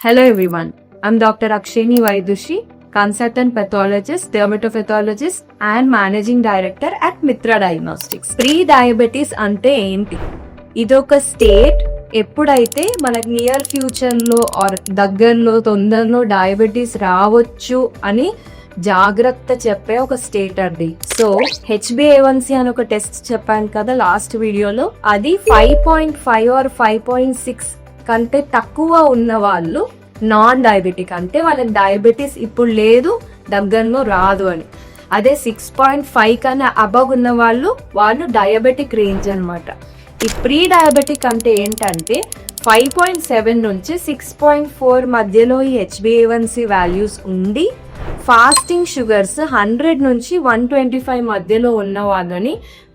Hello everyone, I'm Dr. Akshini Vaidushi, consultant pathologist, dermatopathologist and managing director at Mitra Diagnostics. Pre diabetes అంటే ఏంటి ఇదొక state ఎప్పుడైతే మనకి near ఫ్యూచర్లో are దగ్గరలో తొందరలో డయాబెటీస్ రావచ్చు అని జాగ్రత్త చెప్పే ఒక స్టేట్ అది సో హెచ్బిఏవన్సీ అని ఒక టెస్ట్ చెప్పాను కదా లాస్ట్ వీడియోలో అది five point five or five point six కంటే తక్కువ ఉన్న వాళ్ళు నాన్ డయాబెటిక్ అంటే వాళ్ళకి డయాబెటీస్ ఇప్పుడు లేదు దగ్గరలో రాదు అని. అదే సిక్స్ పాయింట్ ఫైవ్ కన్నా అబవ్ ఉన్న వాళ్ళు వాళ్ళు డయాబెటిక్ రేంజ్ అన్నమాట. ఈ ప్రీ డయాబెటిక్ అంటే ఏంటంటే ఫైవ్ పాయింట్ సెవెన్ నుంచి సిక్స్ పాయింట్ ఫోర్ మధ్యలో ఈ H B A one C values ఉండి ఫాస్టింగ్ షుగర్స్ హండ్రెడ్ నుంచి వన్ ట్వంటీ ఫైవ్ మధ్యలో ఉన్న వాళ్ళని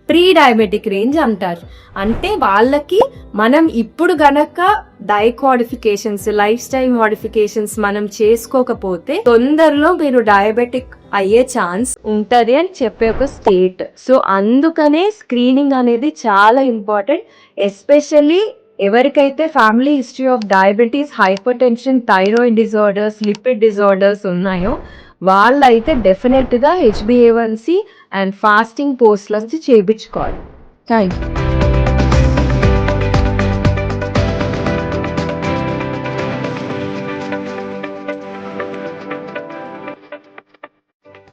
ప్రీ డయాబెటిక్ రేంజ్ అంటారు. అంటే వాళ్ళకి మనం ఇప్పుడు గనక diet modifications lifestyle modifications మనం చేసుకోకపోతే తొందరలో మీరు డయాబెటిక్ అయ్యే ఛాన్స్ ఉంటది అని చెప్పే ఒక స్టేట్ సో అందుకనే స్క్రీనింగ్ అనేది చాలా ఇంపార్టెంట్ ఎస్పెషల్లీ ఎవరికైతే family history of diabetes hypertension thyroid disorders lipid disorders ఉన్నాయో వాళ్ళైతే డెఫినెట్గా హెచ్బిఏవన్సీ అండ్ ఫాస్టింగ్ పోస్ట్లకి చేయించుకోవాలి థ్యాంక్ యూ